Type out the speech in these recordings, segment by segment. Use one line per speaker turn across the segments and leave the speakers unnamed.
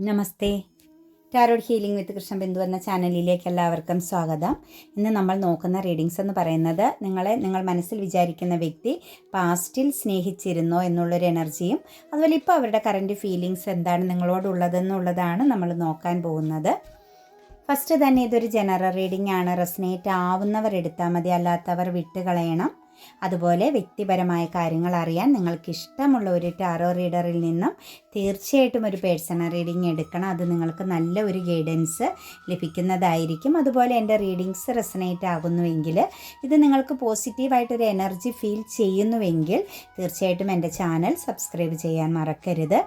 Namaste. Tarot healing with Krishna Bindu എന്ന ചാനലിലേക്ക് എല്ലാവർക്കും സ്വാഗതം. ഇന്ന് നമ്മൾ നോക്കുന്ന റീഡിങ്സ് എന്ന് പറയുന്നത് നിങ്ങളെ നിങ്ങൾ മനസ്സിൽ വിചാരിക്കുന്ന വ്യക്തി പാസ്റ്റിൽ സ്നേഹിച്ചിരുന്നോ എന്നുള്ളൊരു എനർജിയും അതുപോലെ ഇപ്പോൾ അവരുടെ കറന്റ് ഫീലിങ്സ് എന്താണ് നിങ്ങളോടുള്ളതെന്നുള്ളതാണ് നമ്മൾ നോക്കാൻ പോകുന്നത്. ഫസ്റ്റ് തന്നെ ഇതൊരു ജനറൽ റീഡിംഗ് ആണ്. റെസനേറ്റ് ആവുന്നവർ എടുത്താൽ മതി അല്ലാത്തവർ വിട്ടുകളയണം. അതുപോലെ വ്യക്തിപരമായ കാര്യങ്ങൾ അറിയാൻ നിങ്ങൾക്ക് ഇഷ്ടമുള്ള ഒരു ടാറോ റീഡറിൽ നിന്നും തീർച്ചയായിട്ടും ഒരു പേഴ്സണൽ റീഡിംഗ് എടുക്കണം. അത് നിങ്ങൾക്ക് നല്ല ഒരു ഗൈഡൻസ് ലഭിക്കുന്നതായിരിക്കും. അതുപോലെ എന്റെ റീഡിങ്സ് റെസനേറ്റ് ആകുന്നുവെങ്കിൽ ഇത് നിങ്ങൾക്ക് പോസിറ്റീവായിട്ടൊരു എനർജി ഫീൽ ചെയ്യുന്നുവെങ്കിൽ തീർച്ചയായിട്ടും എന്റെ ചാനൽ സബ്സ്ക്രൈബ് ചെയ്യാൻ മറക്കരുത്.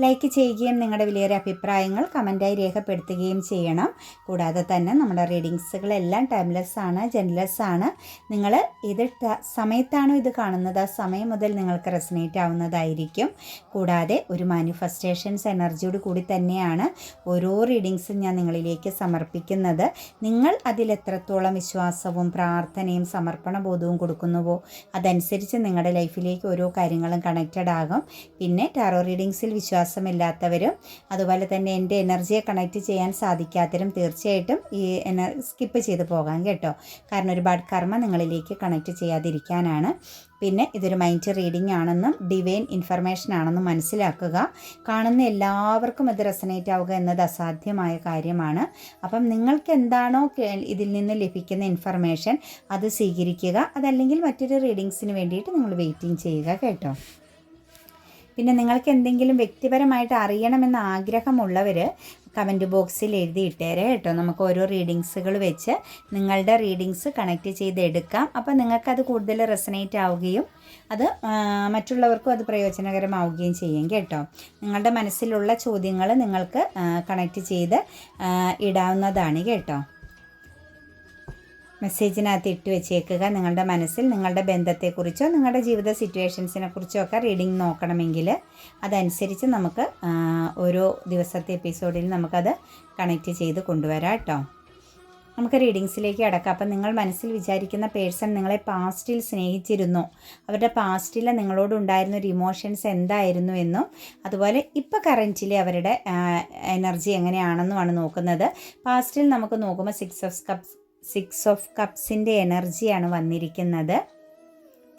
ലൈക്ക് ചെയ്യുകയും നിങ്ങളുടെ വലിയൊരു അഭിപ്രായങ്ങൾ കമന്റായി രേഖപ്പെടുത്തുകയും ചെയ്യണം. കൂടാതെ തന്നെ നമ്മുടെ റീഡിങ്സുകളെല്ലാം ടൈംലെസ് ആണ് ജെൻലെസ് ആണ്. നിങ്ങൾ ഇത് സമയത്താണോ ഇത് കാണുന്നത്? ആ സമയം മുതൽ നിങ്ങൾക്ക് റെസനേറ്റ് ആവുന്നതായിരിക്കും. കൂടാതെ ഒരു മാനിഫെസ്റ്റേഷൻസ് എനർജിയോട് കൂടി തന്നെയാണ് ഓരോ റീഡിങ്സും ഞാൻ നിങ്ങളിലേക്ക് സമർപ്പിക്കുന്നത്. നിങ്ങൾ അതിൽ എത്രത്തോളം വിശ്വാസവും പ്രാർത്ഥനയും സമർപ്പണ ബോധവും കൊടുക്കുന്നുവോ അതനുസരിച്ച് നിങ്ങളുടെ ലൈഫിലേക്ക് ഓരോ കാര്യങ്ങളും കണക്റ്റഡ് ആകും. പിന്നെ ടാറോ റീഡിങ്സിൽ വിശ്വാസമില്ലാത്തവരും അതുപോലെ തന്നെ എന്റെ എനർജിയെ കണക്റ്റ് ചെയ്യാൻ സാധിക്കാത്തവരും തീർച്ചയായിട്ടും ഈ സ്കിപ്പ് ചെയ്ത് പോകാം കേട്ടോ. കാരണം ഒരുപാട് കർമ്മ നിങ്ങളിലേക്ക് കണക്ട് ചെയ്യാതിരിക്കാനാണ്. പിന്നെ ഇതൊരു മൈൻഡ് റീഡിംഗ് ആണെന്നും ഡിവൈൻ ഇൻഫർമേഷൻ ആണെന്നും മനസ്സിലാക്കുക. കാണുന്ന എല്ലാവർക്കും ഇത് റെസനേറ്റ് ആവുക എന്നത് അസാധ്യമായ കാര്യമാണ്. അപ്പം നിങ്ങൾക്ക് എന്താണോ ഇതിൽ നിന്ന് ലഭിക്കുന്ന ഇൻഫർമേഷൻ അത് സ്വീകരിക്കുക അതല്ലെങ്കിൽ മറ്റൊരു റീഡിങ്സിന് വേണ്ടിയിട്ട് നിങ്ങൾ വെയിറ്റിംഗ് ചെയ്യുക കേട്ടോ. പിന്നെ നിങ്ങൾക്ക് എന്തെങ്കിലും വ്യക്തിപരമായിട്ട് അറിയണമെന്ന് ആഗ്രഹമുള്ളവർ കമന്റ് ബോക്സിൽ എഴുതിയിട്ടേരെ കേട്ടോ. നമുക്ക് ഓരോ റീഡിങ്സുകൾ വെച്ച് നിങ്ങളുടെ റീഡിങ്സ് കണക്ട് ചെയ്ത് എടുക്കാം. അപ്പോൾ നിങ്ങൾക്കത് കൂടുതൽ റെസനേറ്റ് ആവുകയും അത് മറ്റുള്ളവർക്കും അത് പ്രയോജനകരമാവുകയും ചെയ്യും കേട്ടോ. നിങ്ങളുടെ മനസ്സിലുള്ള ചോദ്യങ്ങൾ നിങ്ങൾക്ക് കണക്റ്റ് ചെയ്ത് ഇടാവുന്നതാണ് കേട്ടോ. മെസ്സേജിനകത്ത് ഇട്ട് വെച്ചേക്കുക. നിങ്ങളുടെ മനസ്സിൽ നിങ്ങളുടെ ബന്ധത്തെക്കുറിച്ചോ നിങ്ങളുടെ ജീവിത സിറ്റുവേഷൻസിനെ കുറിച്ചോ ഒക്കെ റീഡിംഗ് നോക്കണമെങ്കിൽ അതനുസരിച്ച് നമുക്ക് ഓരോ ദിവസത്തെ എപ്പിസോഡിൽ നമുക്കത് കണക്റ്റ് ചെയ്ത് കൊണ്ടുവരാം കേട്ടോ. നമുക്ക് റീഡിങ്സിലേക്ക് അടക്കാം. അപ്പം നിങ്ങൾ മനസ്സിൽ വിചാരിക്കുന്ന പേഴ്സൺ നിങ്ങളെ പാസ്റ്റിൽ സ്നേഹിച്ചിരുന്നു. അവരുടെ പാസ്റ്റിൽ നിങ്ങളോടുണ്ടായിരുന്ന ഒരു ഇമോഷൻസ് എന്തായിരുന്നു എന്നും അതുപോലെ ഇപ്പോൾ കറന്റിലെ അവരുടെ എനർജി എങ്ങനെയാണെന്നുമാണ് നോക്കുന്നത്. പാസ്റ്റിൽ നമുക്ക് നോക്കുമ്പോൾ six of cups six of കപ്സിന്റെ എനർജിയാണ് വന്നിരിക്കുന്നത്.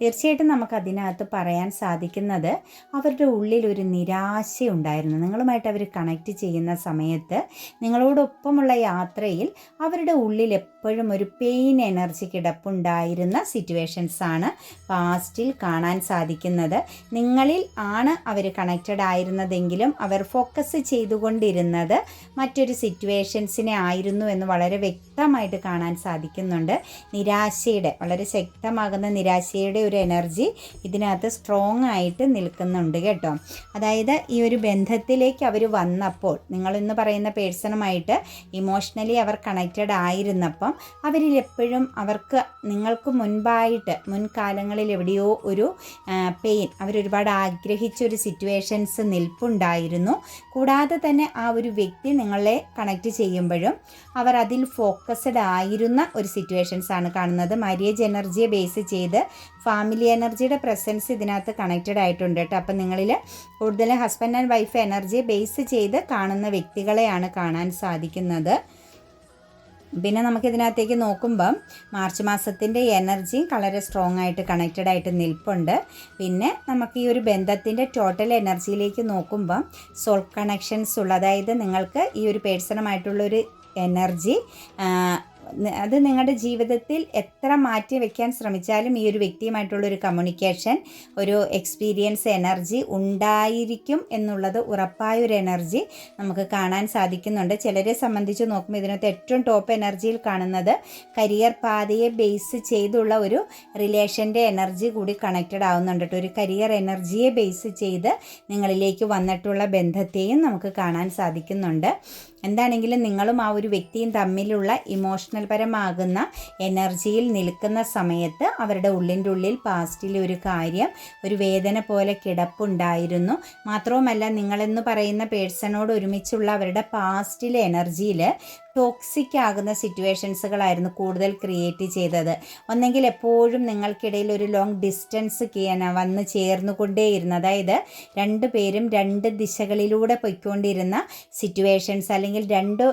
തീർച്ചയായിട്ടും നമുക്ക് അതിനകത്ത് പറയാൻ സാധിക്കുന്നത് അവരുടെ ഉള്ളിൽ ഒരു നിരാശയുണ്ടായിരുന്നു. നിങ്ങളുമായിട്ട് അവർ കണക്റ്റ് ചെയ്യുന്ന സമയത്ത് നിങ്ങളോടൊപ്പമുള്ള യാത്രയിൽ അവരുടെ ഉള്ളിൽ എപ്പോഴും ഒരു പെയിൻ എനർജി കിടപ്പുണ്ടായിരുന്ന സിറ്റുവേഷൻസ് ആണ് പാസ്റ്റിൽ കാണാൻ സാധിക്കുന്നത്. നിങ്ങളിൽ ആണ് അവർ കണക്റ്റഡ് ആയിരുന്നതെങ്കിലും അവർ ഫോക്കസ് ചെയ്തുകൊണ്ടിരുന്നത് മറ്റൊരു സിറ്റുവേഷൻസിനെ ആയിരുന്നു എന്ന് വളരെ വ്യക്തമായിട്ട് കാണാൻ സാധിക്കുന്നുണ്ട്. നിരാശയുടെ വളരെ ശക്തമാകുന്ന നിരാശയുടെ ഒരു എനർജി ഇതിനകത്ത് സ്ട്രോങ് ആയിട്ട് നിൽക്കുന്നുണ്ട് കേട്ടോ. അതായത് ഈ ഒരു ബന്ധത്തിലേക്ക് അവർ വന്നപ്പോൾ നിങ്ങളിന്ന് പറയുന്ന പേഴ്സണുമായിട്ട് ഇമോഷണലി അവർ കണക്റ്റഡ് ആയിരുന്നപ്പം അവരിൽ എപ്പോഴും അവർക്ക് നിങ്ങൾക്ക് മുൻപായിട്ട് മുൻകാലങ്ങളിൽ എവിടെയോ ഒരു പെയിൻ അവരൊരുപാട് ആഗ്രഹിച്ച ഒരു സിറ്റുവേഷൻസ് നിൽപ്പുണ്ടായിരുന്നു. കൂടാതെ തന്നെ ആ ഒരു വ്യക്തി നിങ്ങളെ കണക്ട് ചെയ്യുമ്പോഴും അവർ അതിൽ ഫോക്കസ്ഡ് ആയിരുന്ന ഒരു സിറ്റുവേഷൻസ് ആണ് കാണുന്നത്. മരിയേജ് എനർജിയെ ബേസ് ചെയ്ത് ഫാമിലി എനർജിയുടെ പ്രസൻസ് ഇതിനകത്ത് കണക്റ്റഡ് ആയിട്ടുണ്ട് കേട്ടോ. അപ്പം നിങ്ങളിൽ കൂടുതൽ ഹസ്ബൻഡ് ആൻഡ് വൈഫ് എനർജിയെ ബേസ് ചെയ്ത് കാണുന്ന വ്യക്തികളെയാണ് കാണാൻ സാധിക്കുന്നത്. പിന്നെ നമുക്ക് ഇതിനകത്തേക്ക് നോക്കുമ്പം മാർച്ച് മാസത്തിന്റെ എനർജിയും വളരെ സ്ട്രോങ് ആയിട്ട് കണക്റ്റഡ് ആയിട്ട് നിൽപ്പുണ്ട്. പിന്നെ നമുക്ക് ഈ ഒരു ബന്ധത്തിന്റെ ടോട്ടൽ എനർജിയിലേക്ക് നോക്കുമ്പം സോൾ കണക്ഷൻസ് ഉള്ള അതായത് നിങ്ങൾക്ക് ഈ ഒരു പേഴ്സണുമായിട്ടുള്ളൊരു എനർജി അത് നിങ്ങളുടെ ജീവിതത്തിൽ എത്ര മാറ്റി വെക്കാൻ ശ്രമിച്ചാലും ഈ ഒരു വ്യക്തിയുമായിട്ടുള്ളൊരു കമ്മ്യൂണിക്കേഷൻ ഒരു എക്സ്പീരിയൻസ് എനർജി ഉണ്ടായിരിക്കും എന്നുള്ളത് ഉറപ്പായ ഒരു എനർജി നമുക്ക് കാണാൻ സാധിക്കുന്നുണ്ട്. ചിലരെ സംബന്ധിച്ച് നോക്കുമ്പോൾ ഇതിനകത്ത് ഏറ്റവും ടോപ്പ് എനർജിയിൽ കാണുന്നത് കരിയർ പാതയെ ബേസ് ചെയ്തുള്ള ഒരു റിലേഷന്റെ എനർജി കൂടി കണക്റ്റഡ് ആവുന്നുണ്ട് ഒരു കരിയർ എനർജിയെ ബേസ് ചെയ്ത് നിങ്ങളിലേക്ക് വന്നിട്ടുള്ള ബന്ധത്തെയും നമുക്ക് കാണാൻ സാധിക്കുന്നുണ്ട്. എന്താണെങ്കിലും നിങ്ങളും ആ ഒരു വ്യക്തിയും തമ്മിലുള്ള ഇമോഷണൽ പരമാകുന്ന എനർജിയിൽ നിൽക്കുന്ന സമയത്ത് അവരുടെ ഉള്ളിന്റെ ഉള്ളിൽ പാസ്റ്റിൽ ഒരു കാര്യം ഒരു വേദന പോലെ കിടപ്പുണ്ടായിരുന്നു. മാത്രവുമല്ല നിങ്ങളെന്ന് പറയുന്ന പേഴ്സണോട് ഒരുമിച്ചുള്ള അവരുടെ പാസ്റ്റിലെ എനർജിയിൽ ടോക്സിക് ആകുന്ന സിറ്റുവേഷൻസുകളായിരുന്നു കൂടുതൽ ക്രിയേറ്റ് ചെയ്തത്. ഒന്നെങ്കിൽ എപ്പോഴും നിങ്ങൾക്കിടയിൽ ഒരു ലോങ് ഡിസ്റ്റൻസ് വന്ന് ചേർന്നുകൊണ്ടേയിരുന്നു. അതായത് രണ്ട് പേരും രണ്ട് ദിശകളിലൂടെ പൊയ്ക്കൊണ്ടിരുന്ന സിറ്റുവേഷൻസ് അല്ലെങ്കിൽ രണ്ട്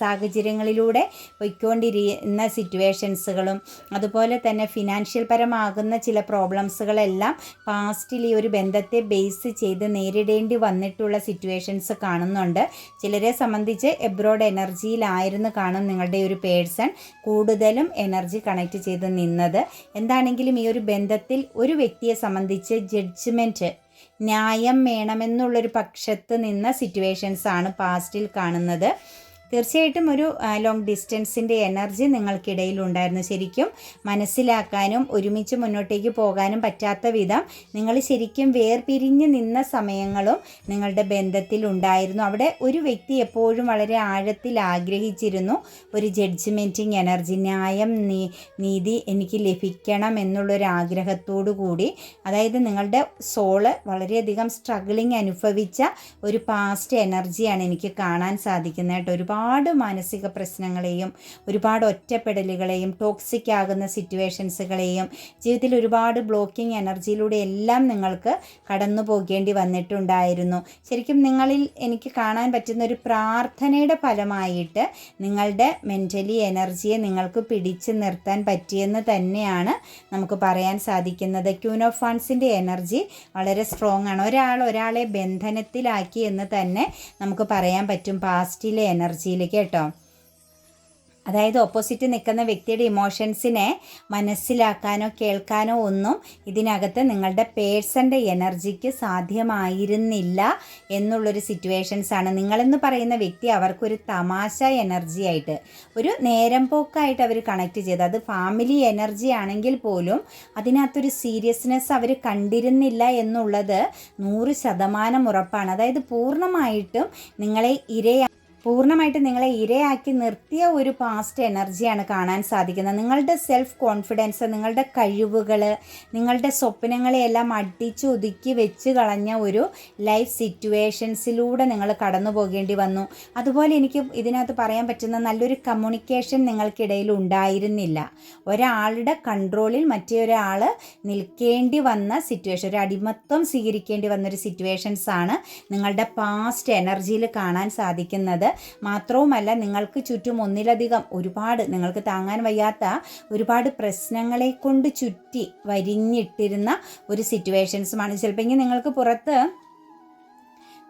സാഹചര്യങ്ങളിലൂടെ പൊയ്ക്കൊണ്ടിരുന്ന സിറ്റുവേഷൻസുകളും അതുപോലെ തന്നെ ഫിനാൻഷ്യൽ പരമാകുന്ന ചില പ്രോബ്ലംസുകളെല്ലാം പാസ്റ്റിൽ ഈ ഒരു ബന്ധത്തെ ബേസ് ചെയ്ത് നേരിടേണ്ടി വന്നിട്ടുള്ള സിറ്റുവേഷൻസ് കാണുന്നുണ്ട്. ചിലരെ സംബന്ധിച്ച് എബ്രോഡ് എനർജിയിലായിരുന്നു കാണും നിങ്ങളുടെ ഒരു പേഴ്സൺ കൂടുതലും എനർജി കണക്ട് ചെയ്ത് നിന്നത്. എന്താണെങ്കിലും ഈ ഒരു ബന്ധത്തിൽ ഒരു വ്യക്തിയെ സംബന്ധിച്ച് ജഡ്ജ്മെന്റ് ന്യായം വേണമെന്നുള്ളൊരു പക്ഷത്ത് നിന്ന സിറ്റുവേഷൻസ് ആണ് പാസ്റ്റിൽ കാണുന്നത്. തീർച്ചയായിട്ടും ഒരു ലോങ് ഡിസ്റ്റൻസിന്റെ എനർജി നിങ്ങൾക്കിടയിൽ ഉണ്ടായിരുന്നു ശരിക്കും മനസ്സിലാക്കാനും ഒരുമിച്ച് മുന്നോട്ടേക്ക് പോകാനും പറ്റാത്ത വിധം നിങ്ങൾ ശരിക്കും വേർപിരിഞ്ഞ് നിന്ന സമയങ്ങളും നിങ്ങളുടെ ബന്ധത്തിൽ ഉണ്ടായിരുന്നു അവിടെ ഒരു വ്യക്തി എപ്പോഴും വളരെ ആഴത്തിൽ ആഗ്രഹിച്ചിരുന്നു ഒരു ജഡ്ജ്മെന്റിങ് എനർജി ന്യായം നീ നീതി എനിക്ക് ലഭിക്കണം എന്നുള്ളൊരാഗ്രഹത്തോടു കൂടി അതായത് നിങ്ങളുടെ സോൾ വളരെയധികം സ്ട്രഗിളിങ് അനുഭവിച്ച ഒരു പാസ്റ്റ് എനർജിയാണ് എനിക്ക് കാണാൻ സാധിക്കുന്നത് ഒരുപാട് ഒരുപാട് മാനസിക പ്രശ്നങ്ങളെയും ഒരുപാട് ഒറ്റപ്പെടലുകളെയും ടോക്സിക് ആകുന്ന സിറ്റുവേഷൻസുകളെയും ജീവിതത്തിൽ ഒരുപാട് ബ്ലോക്കിംഗ് എനർജിയിലൂടെ എല്ലാം നിങ്ങൾക്ക് കടന്നു പോകേണ്ടി വന്നിട്ടുണ്ടായിരുന്നു. ശരിക്കും നിങ്ങളിൽ എനിക്ക് കാണാൻ പറ്റുന്ന ഒരു പ്രാർത്ഥനയുടെ ഫലമായിട്ട് നിങ്ങളുടെ മെന്റലി എനർജിയെ നിങ്ങൾക്ക് പിടിച്ചു നിർത്താൻ പറ്റിയെന്ന് തന്നെയാണ് നമുക്ക് പറയാൻ സാധിക്കുന്നത്. ഫണ്ട്സിന്റെ എനർജി വളരെ സ്ട്രോങ് ആണ്. ഒരാൾ ഒരാളെ ബന്ധനത്തിലാക്കി എന്ന് തന്നെ നമുക്ക് പറയാൻ പറ്റും. പാസ്റ്റിലെ എനർജി എനർജിയിലേക്ക് കേട്ടോ. അതായത് ഓപ്പോസിറ്റ് നിൽക്കുന്ന വ്യക്തിയുടെ ഇമോഷൻസിനെ മനസ്സിലാക്കാനോ കേൾക്കാനോ ഒന്നും ഇതിനകത്ത് നിങ്ങളുടെ പേഴ്സന്റെ എനർജിക്ക് സാധ്യമായിരുന്നില്ല എന്നുള്ളൊരു സിറ്റുവേഷൻസാണ് നിങ്ങളെന്ന് പറയുന്ന വ്യക്തി അവർക്കൊരു തമാശ എനർജി ആയിട്ട് ഒരു നേരം പോക്കായിട്ട് അവർ കണക്ട് ചെയ്ത് അത് ഫാമിലി എനർജി ആണെങ്കിൽ പോലും അതിനകത്തൊരു സീരിയസ്നെസ് അവർ കണ്ടിരുന്നില്ല എന്നുള്ളത് നൂറ് ശതമാനം ഉറപ്പാണ്. അതായത് പൂർണമായിട്ടും നിങ്ങളെ ഇരയാ പൂർണമായിട്ട് നിങ്ങളെ ഇരയാക്കി നിർത്തിയ ഒരു പാസ്റ്റ് എനർജിയാണ് കാണാൻ സാധിക്കുന്നത്. നിങ്ങളുടെ സെൽഫ് കോൺഫിഡൻസ് നിങ്ങളുടെ കഴിവുകൾ നിങ്ങളുടെ സ്വപ്നങ്ങളെയെല്ലാം അടിച്ചു ഒതുക്കി വെച്ച് കളഞ്ഞ ഒരു ലൈഫ് സിറ്റുവേഷൻസിലൂടെ നിങ്ങൾ കടന്നു പോകേണ്ടി വന്നു. അതുപോലെ എനിക്ക് ഇതിനകത്ത് പറയാൻ പറ്റുന്ന നല്ലൊരു കമ്മ്യൂണിക്കേഷൻ നിങ്ങൾക്കിടയിൽ ഉണ്ടായിരുന്നില്ല. ഒരാളുടെ കൺട്രോളിൽ മറ്റേ ഒരാൾ നിൽക്കേണ്ടി വന്ന സിറ്റുവേഷൻ ഒരു അടിമത്വം സ്വീകരിക്കേണ്ടി വന്നൊരു സിറ്റുവേഷൻസാണ് നിങ്ങളുടെ പാസ്റ്റ് എനർജിയിൽ കാണാൻ സാധിക്കുന്നത്. മാത്രവുമല്ല നിങ്ങൾക്ക് ചുറ്റും ഒന്നിലധികം ഒരുപാട് നിങ്ങൾക്ക് താങ്ങാൻ വയ്യാത്ത ഒരുപാട് പ്രശ്നങ്ങളെ കൊണ്ട് ചുറ്റി വരിഞ്ഞിട്ടിരുന്ന ഒരു സിറ്റുവേഷൻസുമാണ്. ചിലപ്പോൾ നിങ്ങൾക്ക് പുറത്ത്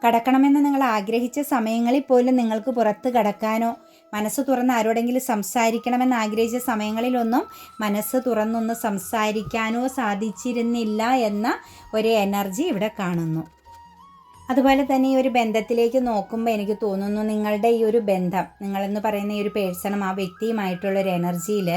കടക്കണമെന്ന് നിങ്ങൾ ആഗ്രഹിച്ച സമയങ്ങളിൽ പോലും നിങ്ങൾക്ക് പുറത്ത് കടക്കാനോ മനസ്സ് തുറന്ന് ആരോടെങ്കിലും സംസാരിക്കണമെന്ന് ആഗ്രഹിച്ച സമയങ്ങളിലൊന്നും മനസ്സ് തുറന്നൊന്ന് സംസാരിക്കാനോ സാധിച്ചിരുന്നില്ല എന്ന ഒരു എനർജി ഇവിടെ കാണുന്നു. അതുപോലെ തന്നെ ഈ ഒരു ബന്ധത്തിലേക്ക് നോക്കുമ്പോൾ എനിക്ക് തോന്നുന്നു നിങ്ങളുടെ ഈ ഒരു ബന്ധം നിങ്ങളെന്ന് പറയുന്ന ഈ ഒരു പേഴ്സണും ആ വ്യക്തിയുമായിട്ടുള്ളൊരു എനർജിയിൽ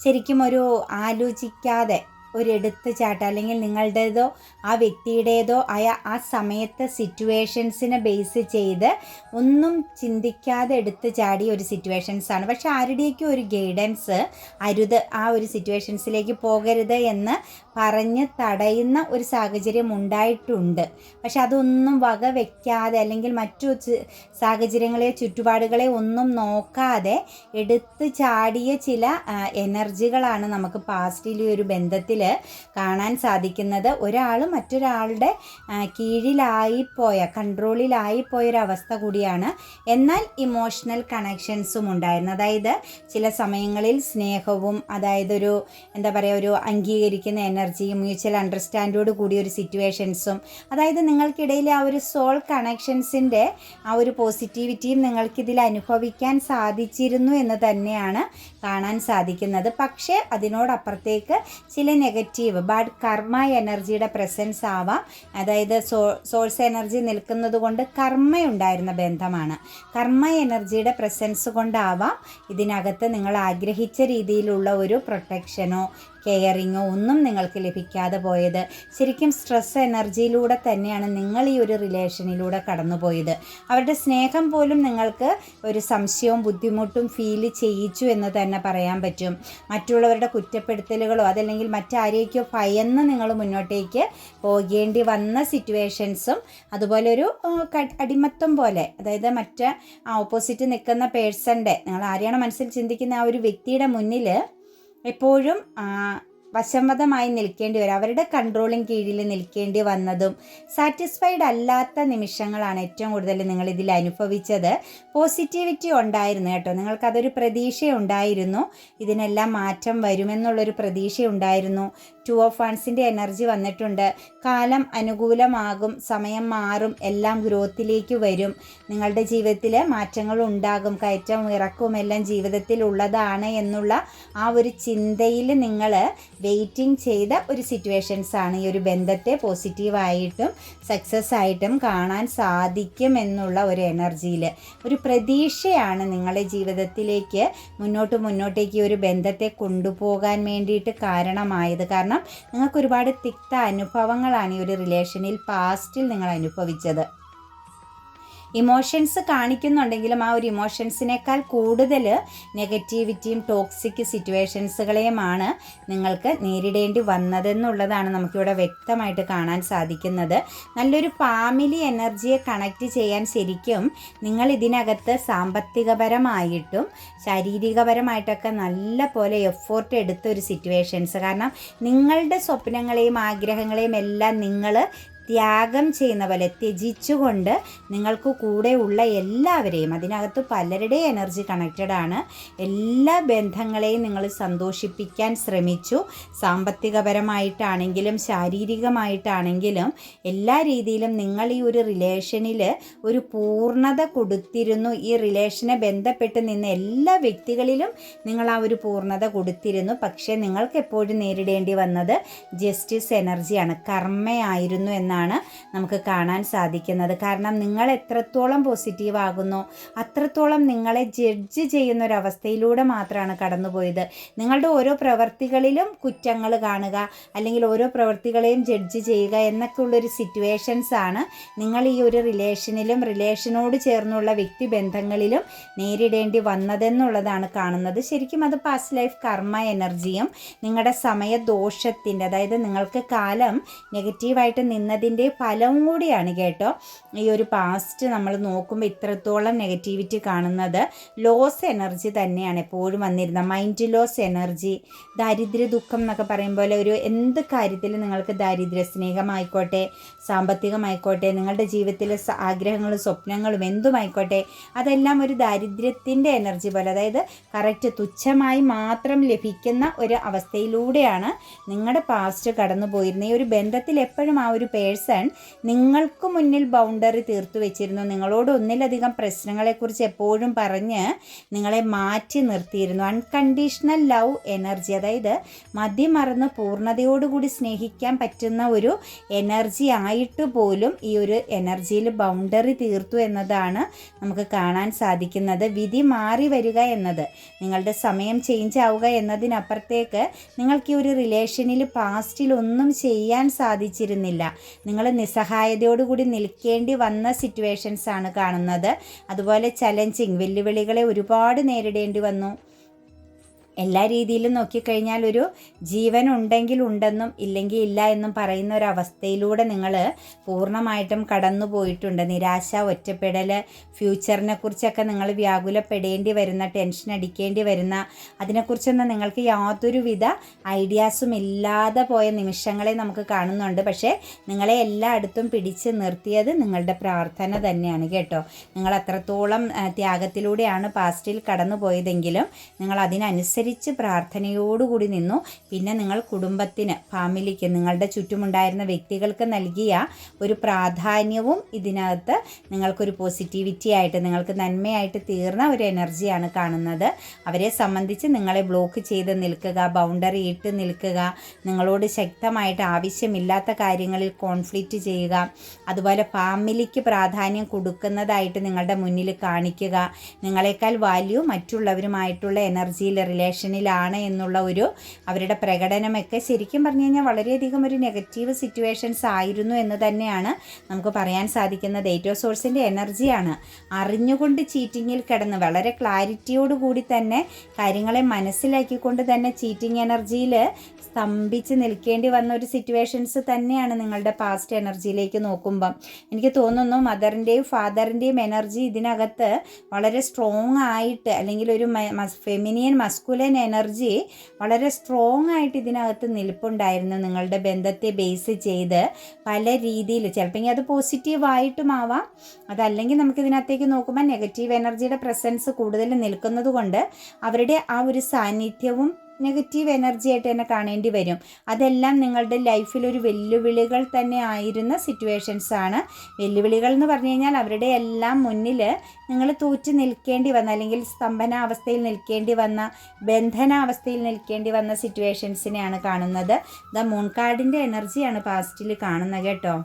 ശരിക്കും ഒരു ആലോചിക്കാതെ ഒരു എടുത്ത് ചാട്ടം അല്ലെങ്കിൽ നിങ്ങളുടേതോ ആ വ്യക്തിയുടേതോ ആയ ആ സമയത്തെ സിറ്റുവേഷൻസിനെ ബേസ് ചെയ്ത് ഒന്നും ചിന്തിക്കാതെ എടുത്ത് ചാടിയ ഒരു സിറ്റുവേഷൻസ് ആണ് പക്ഷെ ആരുടെയൊക്കെ ഒരു ഗൈഡൻസ് അരുത് ആ ഒരു സിറ്റുവേഷൻസിലേക്ക് പോകരുത് എന്ന് പറഞ്ഞ് തടയുന്ന ഒരു സാഹചര്യം ഉണ്ടായിട്ടുണ്ട്. പക്ഷെ അതൊന്നും വക വയ്ക്കാതെ അല്ലെങ്കിൽ മറ്റു സാഹചര്യങ്ങളെ ചുറ്റുപാടുകളെ ഒന്നും നോക്കാതെ എടുത്ത് ചാടിയ ചില എനർജികളാണ് നമുക്ക് പാസ്റ്റിലെ ഒരു ബന്ധത്തിൽ കാണാൻ സാധിക്കുന്നത് ഒരാൾ മറ്റൊരാളുടെ കീഴിലായിപ്പോയ കൺട്രോളിലായിപ്പോയൊരവസ്ഥ കൂടിയാണ്. എന്നാൽ ഇമോഷണൽ കണക്ഷൻസും ഉണ്ടായിരുന്നു. അതായത് ചില സമയങ്ങളിൽ സ്നേഹവും അതായത് ഒരു എന്താ പറയുക ഒരു അംഗീകരിക്കുന്ന എനർജിയും മ്യൂച്വൽ അണ്ടർസ്റ്റാൻഡോട് കൂടിയ ഒരു സിറ്റുവേഷൻസും അതായത് നിങ്ങൾക്കിടയിലെ ആ ഒരു സോൾ കണക്ഷൻസിന്റെ ആ ഒരു പോസിറ്റിവിറ്റിയും നിങ്ങൾക്കിതിൽ അനുഭവിക്കാൻ സാധിച്ചിരുന്നു എന്ന് തന്നെയാണ് കാണാൻ സാധിക്കുന്നത്. പക്ഷേ അതിനോടപ്പുറത്തേക്ക് ചില നെഗറ്റീവ് ബാഡ് കർമ്മ എനർജിയുടെ പ്രസൻസ് ആവാം. അതായത് സോ സോഴ്സ് എനർജി നിൽക്കുന്നത് കൊണ്ട് കർമ്മയുണ്ടായിരുന്ന ബന്ധമാണ്. കർമ്മ എനർജിയുടെ പ്രസൻസ് കൊണ്ടാവാം. ഇതിനകത്ത് നിങ്ങൾ ആഗ്രഹിച്ച രീതിയിലുള്ള ഒരു പ്രൊട്ടക്ഷനോ കെയറിങ്ങോ ഒന്നും നിങ്ങൾക്ക് ലഭിക്കാതെ പോയത്. ശരിക്കും സ്ട്രെസ് എനർജിയിലൂടെ തന്നെയാണ് നിങ്ങൾ ഈ ഒരു റിലേഷനിലൂടെ കടന്നുപോയത്. അവരുടെ സ്നേഹം പോലും നിങ്ങൾക്ക് ഒരു സംശയവും ബുദ്ധിമുട്ടും ഫീൽ ചെയ്യിച്ചു എന്ന് തന്നെ പറയാൻ പറ്റും. മറ്റുള്ളവരുടെ കുറ്റപ്പെടുത്തലുകളോ അതല്ലെങ്കിൽ മറ്റാരെയൊക്കെയോ ഭയന്ന് നിങ്ങൾ മുന്നോട്ടേക്ക് പോകേണ്ടി വന്ന സിറ്റുവേഷൻസും അതുപോലെ ഒരു അടിമത്തം പോലെ അതായത് മറ്റ് ഓപ്പോസിറ്റ് നിൽക്കുന്ന പേഴ്സന്റെ നിങ്ങൾ ആരെയാണ് മനസ്സിൽ ചിന്തിക്കുന്ന ആ ഒരു വ്യക്തിയുടെ മുന്നിൽ എപ്പോഴും വശംവദമായി നിൽക്കേണ്ടി വരും. അവരുടെ കൺട്രോളിങ് കീഴിൽ നിൽക്കേണ്ടി വന്നതും സാറ്റിസ്ഫൈഡ് അല്ലാത്ത നിമിഷങ്ങളാണ് ഏറ്റവും കൂടുതൽ നിങ്ങൾ ഇതിൽ അനുഭവിച്ചത്. പോസിറ്റിവിറ്റി ഉണ്ടായിരുന്നു കേട്ടോ. നിങ്ങൾക്കതൊരു പ്രതീക്ഷ ഉണ്ടായിരുന്നു ഇതിനെല്ലാം മാറ്റം വരുമെന്നുള്ളൊരു പ്രതീക്ഷ ഉണ്ടായിരുന്നു ടു ഓഫ് വൺസിന്റെ എനർജി വന്നിട്ടുണ്ട്. കാലം അനുകൂലമാകും സമയം മാറും എല്ലാം ഗ്രോത്തിലേക്ക് വരും. നിങ്ങളുടെ ജീവിതത്തിൽ മാറ്റങ്ങൾ ഉണ്ടാകും കയറ്റവും ഇറക്കവും എല്ലാം ജീവിതത്തിൽ ഉള്ളതാണ് എന്നുള്ള ആ ഒരു ചിന്തയിൽ നിങ്ങൾ വെയിറ്റിംഗ് ചെയ്ത ഒരു സിറ്റുവേഷൻസ് ആണ്. ഈ ഒരു ബന്ധത്തെ പോസിറ്റീവായിട്ടും സക്സസ് ആയിട്ടും കാണാൻ സാധിക്കും എന്നുള്ള ഒരു എനർജിയിൽ ഒരു പ്രതീക്ഷയാണ് നിങ്ങളുടെ ജീവിതത്തിലേക്ക് മുന്നോട്ട് മുന്നോട്ടേക്ക് ഈ ഒരു ബന്ധത്തെ കൊണ്ടുപോകാൻ വേണ്ടിയിട്ട് കാരണമായത്. കാരണം നിങ്ങൾക്ക് ഒരുപാട് തിക്ത അനുഭവങ്ങളാണ് ഈ ഒരു റിലേഷനിൽ പാസ്റ്റിൽ നിങ്ങൾ അനുഭവിച്ചത്. ഇമോഷൻസ് കാണിക്കുന്നുണ്ടെങ്കിലും ആ ഒരു ഇമോഷൻസിനേക്കാൾ കൂടുതൽ നെഗറ്റിവിറ്റിയും ടോക്സിക് സിറ്റുവേഷൻസുകളെയുമാണ് നിങ്ങൾക്ക് നേരിടേണ്ടി വന്നതെന്നുള്ളതാണ് നമുക്കിവിടെ വ്യക്തമായിട്ട് കാണാൻ സാധിക്കുന്നത്. നല്ലൊരു ഫാമിലി എനർജിയെ കണക്റ്റ് ചെയ്യാൻ ശരിക്കും നിങ്ങൾ ഇതിനകത്ത് സാമ്പത്തികപരമായിട്ടും ശാരീരികപരമായിട്ടൊക്കെ നല്ല പോലെ എഫോർട്ട് എടുത്ത ഒരു സിറ്റുവേഷൻസ് കാരണം നിങ്ങളുടെ സ്വപ്നങ്ങളെയും ആഗ്രഹങ്ങളെയും എല്ലാം നിങ്ങൾ ത്യാഗം ചെയ്യുന്ന പോലെ ത്യജിച്ചുകൊണ്ട് നിങ്ങൾക്ക് കൂടെയുള്ള എല്ലാവരെയും അതിനകത്ത് പലരുടെ എനർജി കണക്റ്റഡ് ആണ്. എല്ലാ ബന്ധങ്ങളെയും നിങ്ങൾ സന്തോഷിപ്പിക്കാൻ ശ്രമിച്ചു. സാമ്പത്തികപരമായിട്ടാണെങ്കിലും ശാരീരികമായിട്ടാണെങ്കിലും എല്ലാ രീതിയിലും നിങ്ങൾ ഈ ഒരു റിലേഷനിൽ ഒരു പൂർണത കൊടുത്തിരുന്നു. ഈ റിലേഷനെ ബന്ധപ്പെട്ട് നിന്ന് എല്ലാ വ്യക്തികളിലും നിങ്ങൾ ആ ഒരു പൂർണത കൊടുത്തിരുന്നു. പക്ഷേ നിങ്ങൾക്ക് എപ്പോഴും നേരിടേണ്ടി വന്നത് ജസ്റ്റിസ് എനർജിയാണ് കർമ്മയായിരുന്നു എന്നാണ്. നമുക്ക് കാണാൻ സാധിക്കുന്നത്. കാരണം നിങ്ങൾ എത്രത്തോളം പോസിറ്റീവ് ആകുന്നു അത്രത്തോളം നിങ്ങളെ ജഡ്ജ് ചെയ്യുന്ന ഒരു അവസ്ഥയിലൂടെ മാത്രമാണ് കടന്നുപോയത്. നിങ്ങളുടെ ഓരോ പ്രവർത്തികളിലും കുറ്റങ്ങൾ കാണുക അല്ലെങ്കിൽ ഓരോ പ്രവർത്തികളെയും ജഡ്ജ് ചെയ്യുക എന്നൊക്കെ ഉള്ളൊരു സിറ്റുവേഷൻസ് ആണ് നിങ്ങൾ ഈ ഒരു റിലേഷനിലും റിലേഷനോട് ചേർന്നുള്ള വ്യക്തി ബന്ധങ്ങളിലും നേരിടേണ്ടി വന്നതെന്നുള്ളതാണ് കാണുന്നത്. ശരിക്കും അത് പാസ്റ്റ് ലൈഫ് കർമ്മ എനർജിയും നിങ്ങളുടെ സമയദോഷത്തിന്റെ അതായത് നിങ്ങൾക്ക് കാലം നെഗറ്റീവായിട്ട് നിന്നതിന്റെ ഫലവും കൂടിയാണ് കേട്ടോ ഈ ഒരു പാസ്റ്റ് നമ്മൾ നോക്കുമ്പോൾ ഇത്രത്തോളം നെഗറ്റിവിറ്റി കാണുന്നത്. ലോസ് എനർജി തന്നെയാണ് എപ്പോഴും വന്നിരുന്നത് മൈൻഡ് ലോസ് എനർജി ദാരിദ്ര്യ ദുഃഖം എന്നൊക്കെ പറയും പോലെ ഒരു എന്ത് കാര്യത്തിൽ നിങ്ങൾക്ക് ദാരിദ്ര്യ സ്നേഹമായിക്കോട്ടെ സാമ്പത്തികമായിക്കോട്ടെ നിങ്ങളുടെ ജീവിതത്തിലെ ആഗ്രഹങ്ങളും സ്വപ്നങ്ങളും എന്തുമായിക്കോട്ടെ അതെല്ലാം ഒരു ദാരിദ്ര്യത്തിന്റെ എനർജി പോലെ. അതായത് കറക്റ്റ് തുച്ഛമായി മാത്രം ലഭിക്കുന്ന ഒരു അവസ്ഥയിലൂടെയാണ് നിങ്ങളുടെ പാസ്റ്റ് കടന്നു പോയിരുന്നത് ഈ ഒരു ബന്ധത്തിൽ എപ്പോഴും ആ ഒരു പേഴ്സൺ നിങ്ങൾക്ക് മുന്നിൽ ബൗണ്ടറി തീർത്തു വെച്ചിരുന്നു. നിങ്ങളോട് ഒന്നിലധികം പ്രശ്നങ്ങളെക്കുറിച്ച് എപ്പോഴും പറഞ്ഞ് നിങ്ങളെ മാറ്റി നിർത്തിയിരുന്നു. അൺകണ്ടീഷണൽ ലവ് എനർജി അതായത് മതിമറന്ന് പൂർണതയോടുകൂടി സ്നേഹിക്കാൻ പറ്റുന്ന ഒരു എനർജി ആയിട്ട് പോലും ഈ ഒരു എനർജിയിൽ ബൗണ്ടറി തീർത്തു എന്നതാണ് നമുക്ക് കാണാൻ സാധിക്കുന്നത്. വിധി മാറി വരിക എന്നത് നിങ്ങളുടെ സമയം ചേഞ്ച് ആവുക എന്നതിനപ്പുറത്തേക്ക് നിങ്ങൾക്ക് ഈ ഒരു റിലേഷനിൽ പാസ്റ്റിൽ ഒന്നും ചെയ്യാൻ സാധിച്ചിരുന്നില്ല. നിങ്ങൾ നിസ്സഹായതയോടുകൂടി നിൽക്കേണ്ടി വന്ന സിറ്റുവേഷൻസ് ആണ് കാണുന്നത്. അതുപോലെ ചലഞ്ചിങ് വെല്ലുവിളികളെ ഒരുപാട് നേരിടേണ്ടി വന്നു. എല്ലാ രീതിയിലും നോക്കിക്കഴിഞ്ഞാൽ ഒരു ജീവൻ ഉണ്ടെങ്കിൽ ഉണ്ടെന്നും ഇല്ലെങ്കിൽ ഇല്ല എന്നും പറയുന്ന ഒരു അവസ്ഥയിലൂടെ നിങ്ങൾ പൂർണമായിട്ടും കടന്നു പോയിട്ടുണ്ട്. നിരാശ ഒറ്റപ്പെടൽ ഫ്യൂച്ചറിനെ കുറിച്ചൊക്കെ നിങ്ങൾ വ്യാകുലപ്പെടേണ്ടി വരുന്ന ടെൻഷൻ അടിക്കേണ്ടി വരുന്ന അതിനെക്കുറിച്ചൊന്നും നിങ്ങൾക്ക് യാതൊരുവിധ ഐഡിയാസും ഇല്ലാതെ പോയ നിമിഷങ്ങളെ നമുക്ക് കാണുന്നുണ്ട്. പക്ഷേ നിങ്ങളെ എല്ലായിടത്തും പിടിച്ച് നിർത്തിയത് നിങ്ങളുടെ പ്രാർത്ഥന തന്നെയാണ് കേട്ടോ. നിങ്ങൾ അത്രത്തോളം ത്യാഗത്തിലൂടെയാണ് പാസ്റ്റിൽ കടന്നു പോയതെങ്കിലും നിങ്ങൾ അതിനനുസരിച്ച് പ്രാർത്ഥനയോടുകൂടി നിന്നു. പിന്നെ നിങ്ങൾ കുടുംബത്തിന് ഫാമിലിക്ക് നിങ്ങളുടെ ചുറ്റുമുണ്ടായിരുന്ന വ്യക്തികൾക്ക് നൽകിയ ഒരു പ്രാധാന്യവും ഇതിനകത്ത് നിങ്ങൾക്കൊരു പോസിറ്റിവിറ്റി ആയിട്ട് നിങ്ങൾക്ക് നന്മയായിട്ട് തീർന്ന ഒരു എനർജിയാണ് കാണുന്നത്. അവരെ സംബന്ധിച്ച് നിങ്ങളെ ബ്ലോക്ക് ചെയ്ത് നിൽക്കുക ബൗണ്ടറി ഇട്ട് നിൽക്കുക നിങ്ങളോട് ശക്തമായിട്ട് ആവശ്യമില്ലാത്ത കാര്യങ്ങളിൽ കോൺഫ്ലിക്റ്റ് ചെയ്യുക അതുപോലെ ഫാമിലിക്ക് പ്രാധാന്യം കൊടുക്കുന്നതായിട്ട് നിങ്ങളുടെ മുന്നിൽ കാണിക്കുക നിങ്ങളെക്കാൾ വാല്യൂ മറ്റുള്ളവരുമായിട്ടുള്ള എനർജിയിൽ റിലേഷൻ റിലേഷനിലാണ് എന്നുള്ള ഒരു അവരുടെ പ്രകടനമൊക്കെ ശരിക്കും പറഞ്ഞു കഴിഞ്ഞാൽ വളരെയധികം ഒരു നെഗറ്റീവ് സിറ്റുവേഷൻസ് ആയിരുന്നു എന്ന് തന്നെയാണ് നമുക്ക് പറയാൻ സാധിക്കുന്നത്. ഡേറ്റോ സോഴ്സിന്റെ എനർജിയാണ് അറിഞ്ഞുകൊണ്ട് ചീറ്റിങ്ങിൽ കിടന്ന് വളരെ ക്ലാരിറ്റിയോട് കൂടി തന്നെ കാര്യങ്ങളെ മനസ്സിലാക്കിക്കൊണ്ട് തന്നെ ചീറ്റിംഗ് എനർജിയിൽ സ്തംഭിച്ച് നിൽക്കേണ്ടി വന്ന ഒരു സിറ്റുവേഷൻസ് തന്നെയാണ് നിങ്ങളുടെ പാസ്റ്റ് എനർജിയിലേക്ക് നോക്കുമ്പം. എനിക്ക് തോന്നുന്നു മദറിന്റെയും ഫാദറിന്റെയും എനർജി ഇതിനകത്ത് വളരെ സ്ട്രോങ് ആയിട്ട് അല്ലെങ്കിൽ ഒരു ഫെമിനിയൻ മസ്കുലൻ എനർജി വളരെ സ്ട്രോങ് ആയിട്ട് ഇതിനകത്ത് നിൽപ്പുണ്ടായിരുന്നു നിങ്ങളുടെ ബന്ധത്തെ ബേസ് ചെയ്ത് പല രീതിയിൽ. ചിലപ്പോൾ അത് പോസിറ്റീവായിട്ടും ആവാം. അതല്ലെങ്കിൽ നമുക്ക് ഇതിനകത്തേക്ക് നോക്കുമ്പോൾ നെഗറ്റീവ് എനർജിയുടെ പ്രസൻസ് കൂടുതൽ നിൽക്കുന്നത് കൊണ്ട് അവരുടെ ആ ഒരു സാന്നിധ്യവും നെഗറ്റീവ് എനർജി ആയിട്ട് തന്നെ കാണേണ്ടി വരും. അതെല്ലാം നിങ്ങളുടെ ലൈഫിൽ ഒരു വെല്ലുവിളികൾ തന്നെ ആയിരുന്ന സിറ്റുവേഷൻസ് ആണ്. വെല്ലുവിളികൾ എന്ന് പറഞ്ഞു കഴിഞ്ഞാൽ അവരുടെ എല്ലാം മുന്നിൽ നിങ്ങൾ തൂറ്റി നിൽക്കേണ്ടി വന്ന അല്ലെങ്കിൽ സ്തംഭനാവസ്ഥയിൽ നിൽക്കേണ്ടി വന്ന ബന്ധനാവസ്ഥയിൽ നിൽക്കേണ്ടി വന്ന സിറ്റുവേഷൻസിനെയാണ് കാണുന്നത്. ദ മൂൺ കാർഡിന്റെ എനർജിയാണ് പാസ്റ്റിൽ കാണുന്നത് കേട്ടോ.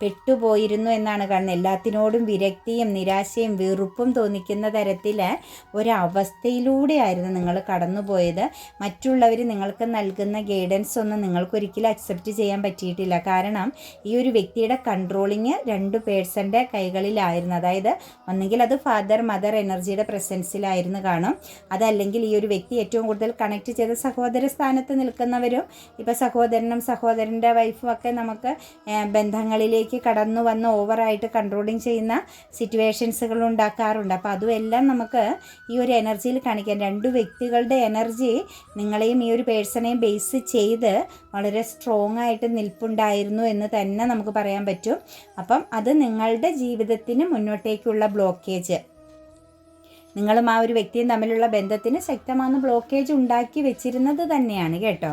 പെട്ടുപോയിരുന്നു എന്നാണ് കാണുന്നത് എല്ലാത്തിനോടും വിരക്തിയും നിരാശയും വെറുപ്പും തോന്നിക്കുന്ന തരത്തിൽ ഒരവസ്ഥയിലൂടെയായിരുന്നു നിങ്ങൾ കടന്നുപോയത്. മറ്റുള്ളവർ നിങ്ങൾക്ക് നൽകുന്ന ഗൈഡൻസ് ഒന്നും നിങ്ങൾക്കൊരിക്കലും അക്സെപ്റ്റ് ചെയ്യാൻ പറ്റിയിട്ടില്ല. കാരണം ഈ ഒരു വ്യക്തിയുടെ കൺട്രോളിങ് രണ്ട് പേഴ്സന്റെ കൈകളിലായിരുന്നു. അതായത് ഒന്നെങ്കിൽ അത് ഫാദർ മദർ എനർജിയുടെ പ്രസൻസിലായിരുന്നു കാണും. അതല്ലെങ്കിൽ ഈ ഒരു വ്യക്തി ഏറ്റവും കൂടുതൽ കണക്ട് ചെയ്ത സഹോദര സ്ഥാനത്ത് നിൽക്കുന്നവരും ഇപ്പോൾ സഹോദരനും സഹോദരന്റെ വൈഫും ഒക്കെ നമുക്ക് ബന്ധങ്ങളിലേക്ക് ഇതിലേക്ക് കടന്നു വന്ന് ഓവറായിട്ട് കൺട്രോളിങ് ചെയ്യുന്ന സിറ്റുവേഷൻസുകൾ ഉണ്ടാക്കാറുണ്ട്. അപ്പോൾ അതുമെല്ലാം നമുക്ക് ഈ ഒരു എനർജിയിൽ കാണിക്കാം. രണ്ട് വ്യക്തികളുടെ എനർജി നിങ്ങളെയും ഈ ഒരു പേഴ്സണെയും ബേസ് ചെയ്ത് വളരെ സ്ട്രോങ് ആയിട്ട് നിൽപ്പുണ്ടായിരുന്നു എന്ന് തന്നെ നമുക്ക് പറയാൻ പറ്റും. അപ്പം അത് നിങ്ങളുടെ ജീവിതത്തിന് മുന്നോട്ടേക്കുള്ള ബ്ലോക്കേജ് നിങ്ങളും ആ ഒരു വ്യക്തിയും തമ്മിലുള്ള ബന്ധത്തിന് ശക്തമാകുന്ന ബ്ലോക്കേജ് ഉണ്ടാക്കി വെച്ചിരുന്നത് തന്നെയാണ് കേട്ടോ.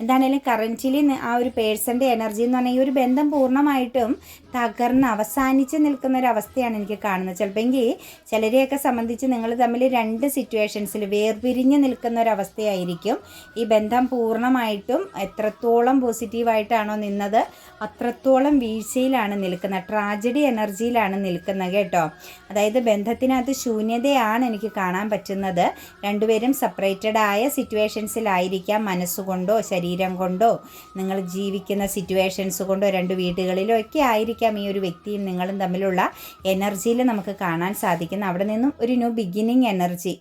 എന്താണേലും കറന്റിലി ആ ഒരു പേഴ്സന്റെ എനർജി എന്ന് പറഞ്ഞാൽ ഈ ഒരു ബന്ധം പൂർണമായിട്ടും തകർന്ന് അവസാനിച്ച് നിൽക്കുന്ന ഒരു അവസ്ഥയാണ് എനിക്ക് കാണുന്നത്. ചിലപ്പോൾ ചിലരെയൊക്കെ സംബന്ധിച്ച് നിങ്ങൾ തമ്മിൽ രണ്ട് സിറ്റുവേഷൻസിൽ വേർപിരിഞ്ഞ് നിൽക്കുന്ന ഒരു അവസ്ഥയായിരിക്കും. ഈ ബന്ധം പൂർണമായിട്ടും എത്രത്തോളം പോസിറ്റീവായിട്ടാണോ നിന്നത് അത്രത്തോളം വീഴ്ചയിലാണ് നിൽക്കുന്നത് ട്രാജഡി എനർജിയിലാണ് നിൽക്കുന്നത് കേട്ടോ. അതായത് ബന്ധത്തിനകത്ത് ശൂന്യതയാണ് എനിക്ക് കാണാൻ പറ്റുന്നത്. രണ്ടുപേരും സെപ്പറേറ്റഡ് ആയ സിറ്റുവേഷൻസിലായിരിക്കാം മനസ്സുകൊണ്ടോ ശരീരം കൊണ്ടോ നിങ്ങൾ ജീവിക്കുന്ന സിറ്റുവേഷൻസ് കൊണ്ടോ രണ്ട് വീടുകളിലോ ഒക്കെ ആയിരിക്കാം ഈ ഒരു വ്യക്തിയും നിങ്ങളും തമ്മിലുള്ള എനർജിയിൽ നമുക്ക് കാണാൻ സാധിക്കുന്ന അവിടെ നിന്നും ഒരു ന്യൂ ബിഗിനിങ് എനർജി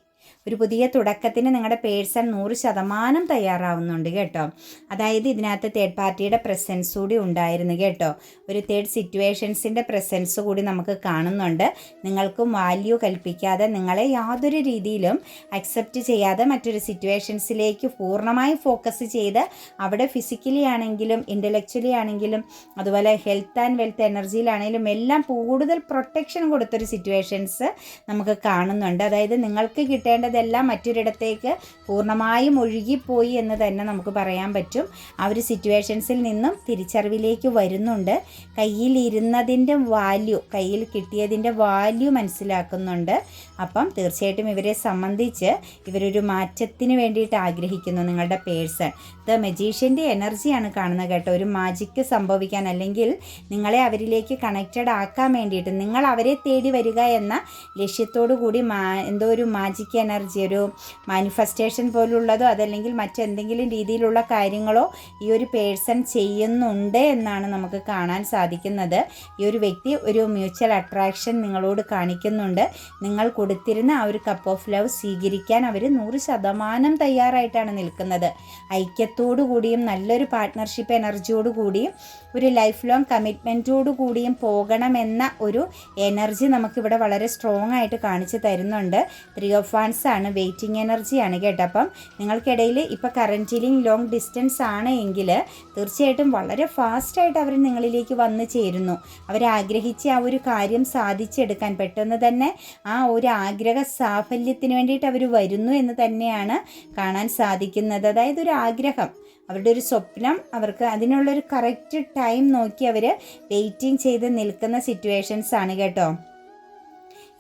ഒരു പുതിയ തുടക്കത്തിന് നിങ്ങളുടെ പേഴ്സൺ നൂറ് ശതമാനം തയ്യാറാവുന്നുണ്ട് കേട്ടോ. അതായത് ഇതിനകത്ത് തേർഡ് പാർട്ടിയുടെ പ്രസൻസ് കൂടി ഉണ്ടായിരുന്നു കേട്ടോ. ഒരു തേർഡ് സിറ്റുവേഷൻസിന്റെ പ്രസൻസ് കൂടി നമുക്ക് കാണുന്നുണ്ട്. നിങ്ങൾക്കും വാല്യൂ കൽപ്പിക്കാതെ നിങ്ങളെ യാതൊരു രീതിയിലും അക്സെപ്റ്റ് ചെയ്യാതെ മറ്റൊരു സിറ്റുവേഷൻസിലേക്ക് പൂർണമായി ഫോക്കസ് ചെയ്ത് അവിടെ ഫിസിക്കലി ആണെങ്കിലും ഇന്റലക്ച്വലി ആണെങ്കിലും അതുപോലെ ഹെൽത്ത് ആൻഡ് വെൽത്ത് എനർജിയിലാണെങ്കിലും എല്ലാം കൂടുതൽ പ്രൊട്ടക്ഷൻ കൊടുത്തൊരു സിറ്റുവേഷൻസ് നമുക്ക് കാണുന്നുണ്ട്. അതായത് നിങ്ങൾക്ക് കിട്ടേണ്ട ഇതെല്ലാം മറ്റൊരിടത്തേക്ക് പൂർണമായും ഒഴുകിപ്പോയി എന്ന് തന്നെ നമുക്ക് പറയാൻ പറ്റും. ആ ഒരു സിറ്റുവേഷൻസിൽ നിന്നും തിരിച്ചറിവിലേക്ക് വരുന്നുണ്ട്. കയ്യിൽ ഇരുന്നതിന്റെ വാല്യൂ കയ്യിൽ കിട്ടിയതിന്റെ വാല്യൂ മനസ്സിലാക്കുന്നുണ്ട്. അപ്പം തീർച്ചയായിട്ടും ഇവരെ സംബന്ധിച്ച് ഇവരൊരു മാറ്റത്തിന് വേണ്ടിയിട്ട് ആഗ്രഹിക്കുന്നു നിങ്ങളുടെ പേഴ്സൺ. ദ മെജീഷ്യന്റെ എനർജിയാണ് കാണുന്നത് കേട്ടോ. ഒരു മാജിക്ക് സംഭവിക്കാൻ അല്ലെങ്കിൽ നിങ്ങളെ അവരിലേക്ക് കണക്റ്റഡ് ആക്കാൻ വേണ്ടിയിട്ട് നിങ്ങൾ അവരെ തേടി വരിക എന്ന ലക്ഷ്യത്തോടു കൂടി മാ എന്തോ ഒരു മാജിക്ക് എനർജി ഒരു മാനിഫെസ്റ്റേഷൻ പോലുള്ളതോ അതല്ലെങ്കിൽ മറ്റെന്തെങ്കിലും രീതിയിലുള്ള കാര്യങ്ങളോ ഈ ഒരു പേഴ്സൺ ചെയ്യുന്നുണ്ട് എന്നാണ് നമുക്ക് കാണാൻ സാധിക്കുന്നത്. ഈ ഒരു വ്യക്തി ഒരു മ്യൂച്വൽ അട്രാക്ഷൻ നിങ്ങളോട് കാണിക്കുന്നുണ്ട്. നിങ്ങൾ കൊടുത്തിരുന്ന ആ ഒരു കപ്പ് ഓഫ് ലവ് സ്വീകരിക്കാൻ അവർ നൂറ് ശതമാനം തയ്യാറായിട്ടാണ് നിൽക്കുന്നത്. ഐക്യത്തോടു കൂടിയും നല്ലൊരു പാർട്ട്ണർഷിപ്പ് എനർജിയോടു കൂടിയും ഒരു ലൈഫ് ലോങ് കമ്മിറ്റ്മെന്റോടു കൂടിയും പോകണമെന്ന ഒരു എനർജി നമുക്കിവിടെ വളരെ സ്ട്രോങ് ആയിട്ട് കാണിച്ചു തരുന്നുണ്ട്. ത്രീ ഓഫ് വൺസ് ആണ് വെയിറ്റിംഗ് എനർജിയാണ് കേട്ടോ. അപ്പം നിങ്ങൾക്കിടയിൽ ഇപ്പോൾ കറന്റിലി ലോങ് ഡിസ്റ്റൻസ് ആണ് എങ്കിൽ തീർച്ചയായിട്ടും വളരെ ഫാസ്റ്റായിട്ട് അവർ നിങ്ങളിലേക്ക് വന്നു ചേരുന്നു. അവരാഗ്രഹിച്ച് ആ ഒരു കാര്യം സാധിച്ചെടുക്കാൻ പെട്ടെന്ന് തന്നെ ആ ഒരു ആഗ്രഹ സാഫല്യത്തിന് വേണ്ടിയിട്ട് അവർ വരുന്നു എന്ന് തന്നെയാണ് കാണാൻ സാധിക്കുന്നത്. അതായത് ഒരു ആഗ്രഹം. അവരുടെ ഒരു സ്വപ്നം അവർക്ക് അതിനുള്ളൊരു കറക്റ്റ് ടൈം നോക്കി അവർ വെയിറ്റിംഗ് ചെയ്ത് നിൽക്കുന്ന സിറ്റുവേഷൻസ് ആണ് കേട്ടോ.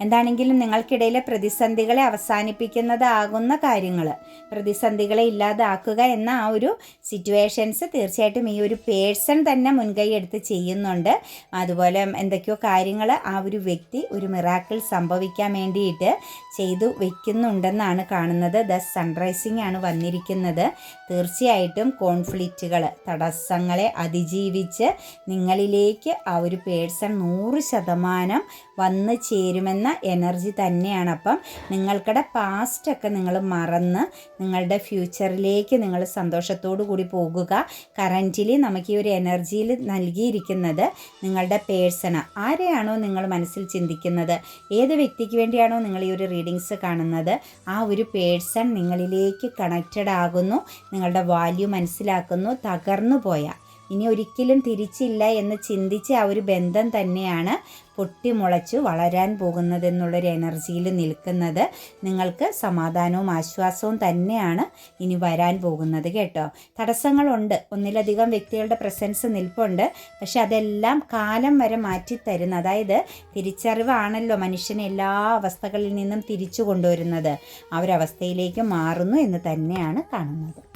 എന്താണെങ്കിലും നിങ്ങൾക്കിടയിലെ പ്രതിസന്ധികളെ അവസാനിപ്പിക്കുന്നതാകുന്ന കാര്യങ്ങൾ പ്രതിസന്ധികളെ ഇല്ലാതാക്കുക എന്ന ആ ഒരു സിറ്റുവേഷൻസ് തീർച്ചയായിട്ടും ഈ ഒരു പേഴ്സൺ തന്നെ മുൻകൈ എടുത്ത് ചെയ്യുന്നുണ്ട്. അതുപോലെ എന്തൊക്കെയോ കാര്യങ്ങൾ ആ ഒരു വ്യക്തി ഒരു മിറാക്കിൾ സംഭവിക്കാൻ വേണ്ടിയിട്ട് ചെയ്തു വെക്കുന്നുണ്ടെന്നാണ് കാണുന്നത്. ദ സൺറൈസിംഗ് ആണ് വന്നിരിക്കുന്നത്. തീർച്ചയായിട്ടും കോൺഫ്ലിക്റ്റുകൾ തടസ്സങ്ങളെ അതിജീവിച്ച് നിങ്ങളിലേക്ക് ആ ഒരു പേഴ്സൺ നൂറ് ശതമാനം വന്ന് ചേരുമെന്ന എനർജി തന്നെയാണ്. അപ്പം നിങ്ങൾക്കടെ പാസ്റ്റൊക്കെ നിങ്ങൾ മറന്ന് നിങ്ങളുടെ ഫ്യൂച്ചറിലേക്ക് നിങ്ങൾ സന്തോഷത്തോടു കൂടി പോകുക. കറന്റിലി നമുക്ക് ഈ ഒരു എനർജിയിൽ നൽകിയിരിക്കുന്നത് നിങ്ങളുടെ പേഴ്സണ്. ആരെയാണോ നിങ്ങൾ മനസ്സിൽ ചിന്തിക്കുന്നത്? ഏത് വ്യക്തിക്ക് വേണ്ടിയാണോ നിങ്ങൾ ഈ ഒരു റീഡിങ്സ് കാണുന്നത്? ആ ഒരു പേഴ്സൺ നിങ്ങളിലേക്ക് കണക്റ്റഡ് ആകുന്നു. നിങ്ങളുടെ വാല്യൂ മനസ്സിലാക്കുന്നു തകർന്നു പോയ. ഇനി ഒരിക്കലും തിരിച്ചില്ല എന്ന് ചിന്തിച്ച ആ ഒരു ബന്ധം തന്നെയാണ് പൊട്ടിമുളച്ചു വളരാൻ പോകുന്നതെന്നുള്ളൊരു എനർജിയിൽ നിൽക്കുന്നത്. നിങ്ങൾക്ക് സമാധാനവും ആശ്വാസവും തന്നെയാണ് ഇനി വരാൻ പോകുന്നത് കേട്ടോ. തടസ്സങ്ങളുണ്ട്. ഒന്നിലധികം വ്യക്തികളുടെ പ്രസൻസ് നിൽപ്പുണ്ട്. പക്ഷെ അതെല്ലാം കാലം വരെ മാറ്റിത്തരുന്ന അതായത് തിരിച്ചറിവാണല്ലോ മനുഷ്യനെ എല്ലാ അവസ്ഥകളിൽ നിന്നും തിരിച്ചു കൊണ്ടുവരുന്നത്. അവസ്ഥയിലേക്ക് മാറുന്നു എന്ന് തന്നെയാണ് കാണുന്നത്.